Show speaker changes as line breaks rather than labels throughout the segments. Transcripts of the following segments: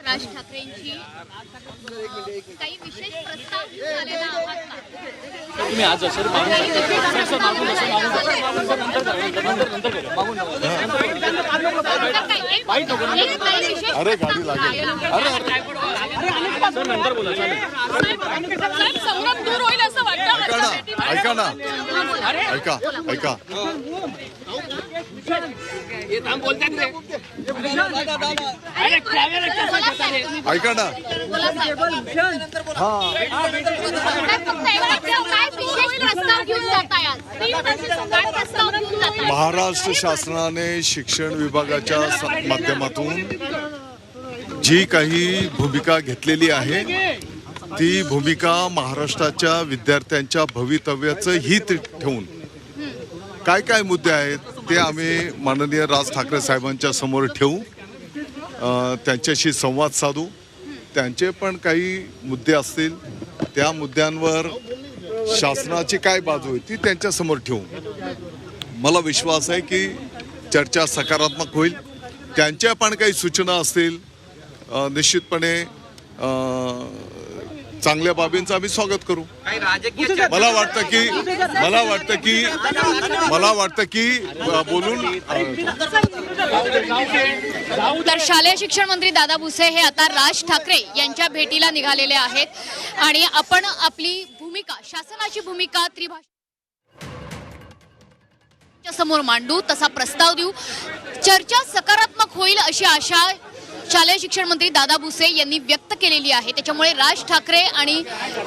राज ठाकरेंची काही विशेष प्रस्ताव घेऊन आलेला आहात का?
तुम्ही आज असेल
अरे, गाडी लागेल.
नंतर बोला चालेल
साहेब, संभ्रम दूर होईल असं वाटतं.
ऐका ना ऐका ना.
बोला.
ऐका ऐका. ऐका ना. महाराष्ट्र शासनाने शिक्षण विभागाच्या स- माध्यमातून जी काही भूमिका घेतलेली आहे ती भूमिका महाराष्ट्राच्या विद्यार्थ्यांच्या भवितव्याचं हित ठेवून. काय काय मुद्दे आहेत? ते आम्ही माननीय राज ठाकरे साहेबांच्या समोर ठेवू त्यांच्याशी संवाद साधू. त्यांचे पण काही मुद्दे असतील त्या मुद्द्यांवर शासनाची काय बाजू आहे ती त्यांच्यासमोर ठेवू. मला विश्वास आहे की चर्चा सकारात्मक होईल. त्यांच्या पण काही सूचना असतील निश्चितपणे चांगल्या बाबींचं आम्ही स्वागत करू. मला वाटतं की मला वाटतं की मला वाटतं की बोलून
तर शालेय शिक्षण मंत्री दादा भुसे हे आता राज ठाकरे यांच्या भेटीला निघालेले आहेत. आणि आपण आपली भूमिका शासनाची भूमिका त्रिभाषा समोर मांडू तसा प्रस्ताव देऊ. चर्चा सकारात्मक होईल अशी आशा शालेय शिक्षण मंत्री दादा भुसे यांनी व्यक्त केलेली आहे. त्याच्यामुळे राज ठाकरे आणि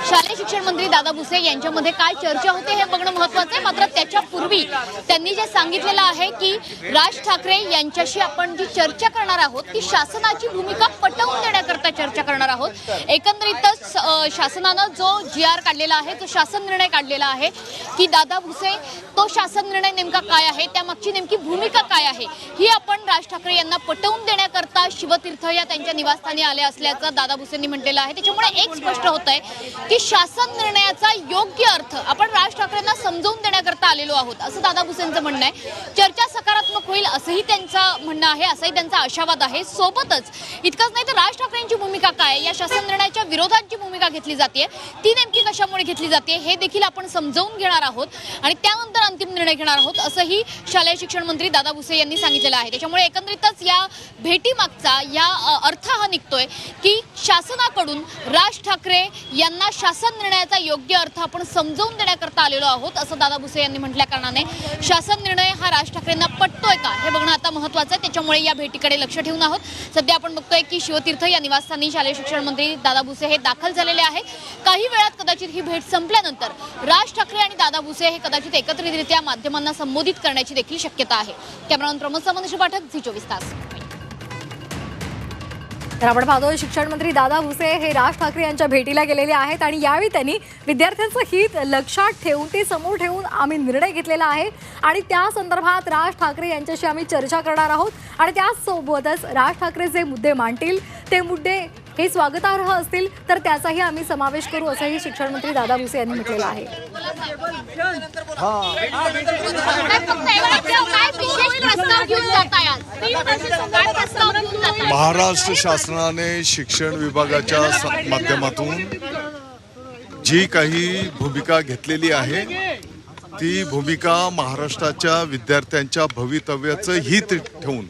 शालेय शिक्षण मंत्री दादा भुसे यांच्यामध्ये काय चर्चा होते हे बघणं महत्वाचं आहे. मात्र त्याच्यापूर्वी त्यांनी जे सांगितलेलं आहे की राज ठाकरे यांच्याशी आपण जी चर्चा करणार आहोत ती शासनाची भूमिका पटवून देण्याकरता चर्चा करणार आहोत. एकंदरीतच शासनानं जो जी आर काढलेला आहे जो शासन निर्णय काढलेला आहे की दादा भुसे तो शासन निर्णय नेमका काय आहे त्यामागची नेमकी भूमिका काय आहे ही आपण राज ठाकरे यांना पटवून देण्याकरता शिवतीर्थ या त्यांच्या निवासस्थानी आले असल्याचं दादा भुसेंनी म्हटलेलं आहे. त्याच्यामुळे एक स्पष्ट होत आहे की शासन निर्णयाचा योग्य अर्थ आपण राज ठाकरेंना समजवून देण्याकरता आलेलो आहोत असं दादा भुसेंचं म्हणणं आहे. चर्चा सकारात्मक होईल असंही त्यांचं म्हणणं आहे असाही त्यांचा आशावाद आहे. सोबतच इतकंच नाही तर राज ठाकरेंची भूमिका काय या शासन निर्णयाच्या विरोधात जी भूमिका घेतली जाते ती नेमकी कशामुळे घेतली जाते हे देखील आपण समजावून घेणार आहोत आणि त्यानंतर अंतिम निर्णय घेणार आहोत असंही शालेय शिक्षण मंत्री दादा भुसे यांनी सांगितलेलं आहे. त्याच्यामुळे एकंदरीतच या भेटी भेटीमागचा या अर्थ हा निघतोय की शासनाकडून राज ठाकरे यांना शासन निर्णयाचा योग्य अर्थ आपण समजवून देण्याकरता आलेलो आहोत असं दादा भुसे यांनी म्हटल्या कारणाने. शासन निर्णय हा राज ठाकरेंना पटतोय का? हे बघणं आता महत्वाचं आहे. त्याच्यामुळे या भेटीकडे लक्ष ठेवून आहोत. सध्या आपण बघतोय की शिवतीर्थ या निवासस्थानी शालेय शिक्षण मंत्री दादा भुसे हे दाखल झालेले आहेत. काही वेळात कदाचित ही भेट संपल्यानंतर राज ठाकरे आणि दादा भुसे हे कदाचित एकत्रितरित्या माध्यमांना संबोधित करण्याची देखील शक्यता आहे. कॅमेरामन प्रमोद सामंत पाठक झी चोवीस तास.
तर आपण पाहतोय शिक्षण मंत्री दादा भुसे हे राज ठाकरे यांच्या भेटीला गेलेले आहेत आणि यावेळी त्यांनी विद्यार्थ्यांचं हित लक्षात ठेवून ते समोर ठेवून आम्ही निर्णय घेतलेला आहे. आणि त्या संदर्भात राज ठाकरे यांच्याशी आम्ही चर्चा करणार आहोत. आणि त्याचसोबतच राज ठाकरे जे मुद्दे मांडतील ते मुद्दे हे स्वागतार्ह असतील तर त्याचाही आम्ही समावेश करू असंही शिक्षण मंत्री दादा भुसे यांनी म्हटलेलं आहे.
विशेष प्रस्ताव घेऊन जाताय आज? काय प्रस्ताव घेऊन जाताय?
महाराष्ट्र शासनाने शिक्षण विभागाच्या स- माध्यमातून जी काही भूमिका घेतलेली आहे ती भूमिका महाराष्ट्राच्या विद्यार्थ्यांच्या भवितव्याचं हित ठेवून.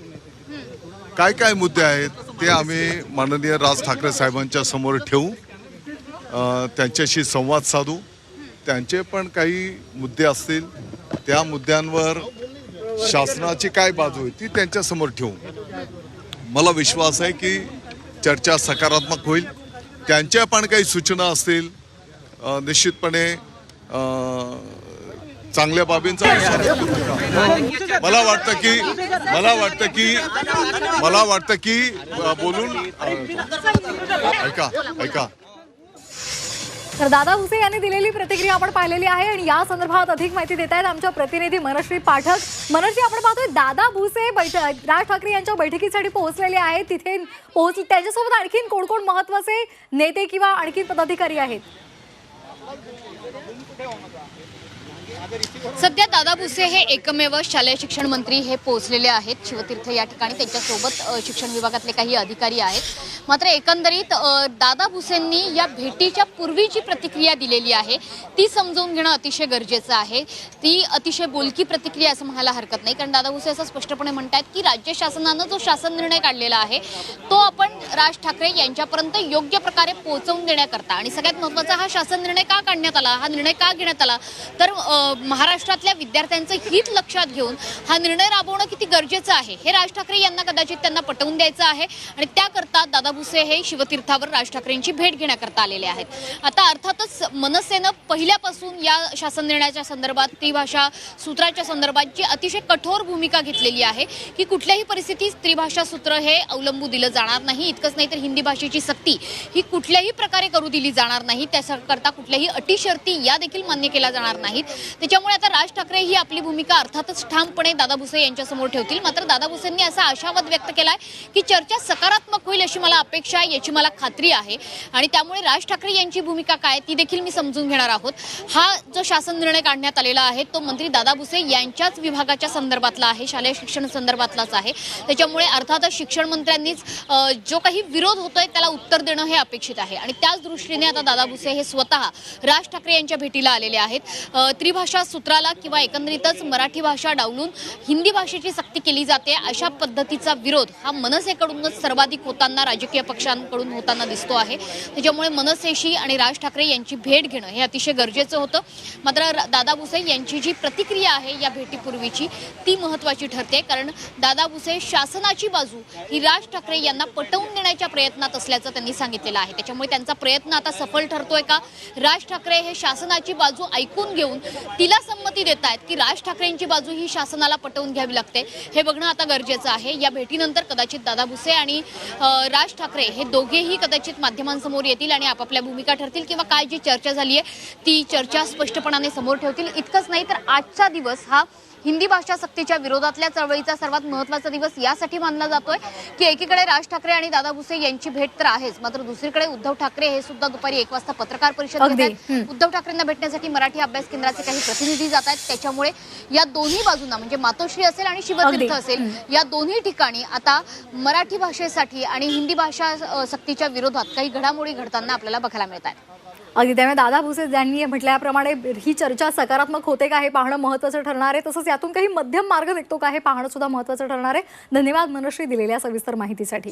काय काय मुद्दे आहेत ते आम्ही माननीय राज ठाकरे साहेबांच्या समोर ठेवू त्यांच्याशी संवाद साधू. त्यांचे पण काही मुद्दे असतील त्या मुद्द्यांवर शासनाची काय बाजू आहे ती त्यांच्यासमोर ठेवू. मला विश्वास आहे की चर्चा सकारात्मक होईल. त्यांच्या पण काही सूचना असतील. निश्चितपणे चांगल्या बाबींचा विचार मला वाटतं की मला वाटतं की मला वाटतं की बोलून ऐका ऐका.
तर दादा भुसे यांनी दिलेली प्रतिक्रिया आपण पाहिलेली आहे आणि या संदर्भात अधिक माहिती देत आहेत आमच्या प्रतिनिधी मनश्री पाठक. मनश्री आपण पाहतोय दादा भुसे बैठ राज ठाकरे यांच्या बैठकीसाठी पोहोचलेले आहेत. तिथे पोहोच त्यांच्यासोबत आणखीन कोण कोण महत्त्वाचे नेते किंवा आणखीन पदाधिकारी आहेत?
सध्या दादा भुसे हे एकमेव शालेय शिक्षण मंत्री हे पोहोचलेले आहेत. शिवतीर्थ या ठिकाणी त्यांच्यासोबत शिक्षण विभागातले काही अधिकारी आहेत. मात्र एकंदरीत दादा भुसेंनी या भेटीच्या पूर्वीची प्रतिक्रिया दिलेली आहे. ती समजून घेणं अतिशय गरजेचं आहे. ती अतिशय बोलकी प्रतिक्रिया असं म्हणायला हरकत नाही. कारण दादा भुसे असं स्पष्टपणे म्हणतात की राज्य शासनानं जो शासन निर्णय काढलेला आहे तो आपण राज ठाकरे यांच्यापर्यंत योग्य प्रकारे पोहोचवून देण्याकरता आणि सगळ्यात महत्त्वाचा हा शासन निर्णय का काढण्यात आला हा निर्णय का घेण्यात आला तर महाराष्ट्रातल्या विद्यार्थ्यांचं हित लक्षात घेऊन हा निर्णय राबवणं किती गरजेचं आहे हे राज ठाकरे यांना कदाचित त्यांना पटवून द्यायचं आहे. आणि त्याकरता दादा भुसे हे शिवतीर्थावर राज ठाकरेंची भेट घेण्याकरता आलेले आहेत. आता अर्थातच मनसेनं पहिल्यापासून या शासन निर्णयाच्या संदर्भात त्रिभाषा सूत्राच्या संदर्भात जी अतिशय कठोर भूमिका घेतलेली आहे की कुठल्याही परिस्थितीत त्रिभाषा सूत्र हे अवलंबू दिलं जाणार नाही. इतकंच नाही तर हिंदी भाषेची सक्ती ही कुठल्याही प्रकारे करू दिली जाणार नाही. त्याकरता कुठल्याही अटी शर्ती या देखील मान्य केल्या जाणार नाहीत. त्याच्यामुळे आता राज ठाकरे ही आपली भूमिका अर्थातच ठामपणे दादा भुसे यांच्यासमोर ठेवतील. मात्र दादा भुसेंनी असा आशावाद व्यक्त केलाय की चर्चा सकारात्मक होईल अशी मला अपेक्षा आहे याची मला खात्री आहे. आणि त्यामुळे राज ठाकरे यांची भूमिका काय ती देखील मी समजून घेणार आहोत. हा जो शासन निर्णय काढण्यात आलेला आहे तो मंत्री दादा भुसे यांच्याच विभागाच्या संदर्भातला आहे शालेय शिक्षण संदर्भातलाच आहे. त्याच्यामुळे अर्थातच शिक्षण मंत्र्यांनीच जो काही विरोध होतोय त्याला उत्तर देणं हे अपेक्षित आहे. आणि त्याच दृष्टीने आता दादा भुसे हे स्वतः राज ठाकरे यांच्या भेटीला आलेले आहेत. अ, भाषा सूत्राला किंवा एकंदरीतच मराठी भाषा डावलून हिंदी भाषेची सक्ती केली जाते अशा पद्धतीचा विरोध हा मनसेकडूनच सर्वाधिक होताना राजकीय पक्षांकडून होताना दिसतो आहे. त्याच्यामुळे मनसेशी आणि राज ठाकरे यांची भेट घेणं हे अतिशय गरजेचं होतं. मात्र दादा भुसे यांची जी प्रतिक्रिया आहे या भेटीपूर्वीची ती महत्त्वाची ठरते. कारण दादा भुसे शासनाची बाजू ही राज ठाकरे यांना पटवून देण्याच्या प्रयत्नात असल्याचं त्यांनी सांगितलेलं आहे. त्याच्यामुळे त्यांचा प्रयत्न आता सफल ठरतोय का? राज ठाकरे हे शासनाची बाजू ऐकून घेऊन तिला संमती देत आहेत की राज ठाकरेंची बाजू ही शासनाला पटवून घ्यावी लागते. हे बघणं आता गरजेचं आहे. या भेटीनंतर कदाचित दादा भुसे आणि राज ठाकरे हे दोघेही कदाचित माध्यमांसमोर येतील आणि आपापल्या भूमिका ठरतील किंवा काय जी चर्चा झाली आहे ती चर्चा स्पष्टपणाने समोर ठेवतील. इतकंच नाही तर आजचा दिवस हा हिंदी भाषा सक्तीच्या विरोधातल्या चळवळीचा सर्वात महत्त्वाचा दिवस यासाठी मानला जातोय. की एकीकडे राज ठाकरे आणि दादा भुसे यांची भेट तर आहेच मात्र दुसरीकडे उद्धव ठाकरे हे सुद्धा दुपारी एक वाजता पत्रकार परिषद
अगदी.
घेत आहेत. उद्धव ठाकरेंना भेटण्यासाठी मराठी अभ्यास केंद्राचे काही प्रतिनिधी जात आहेत. त्याच्यामुळे या दोन्ही बाजूंना म्हणजे मातोश्री असेल आणि. शिवतीर्थ असेल या दोन्ही ठिकाणी आता मराठी भाषेसाठी आणि हिंदी भाषा सक्तीच्या विरोधात काही घडामोडी घडताना आपल्याला बघायला मिळत आहेत
अगदी त्यामुळे दादा भुसे यांनी म्हटल्याप्रमाणे ही चर्चा सकारात्मक होते का हे पाहणं महत्त्वाचं ठरणार आहे? तसंच यातून काही मध्यम मार्ग निघतो का हे पाहणं सुद्धा महत्त्वाचं ठरणार आहे. धन्यवाद मनश्री दिलेल्या सविस्तर माहितीसाठी.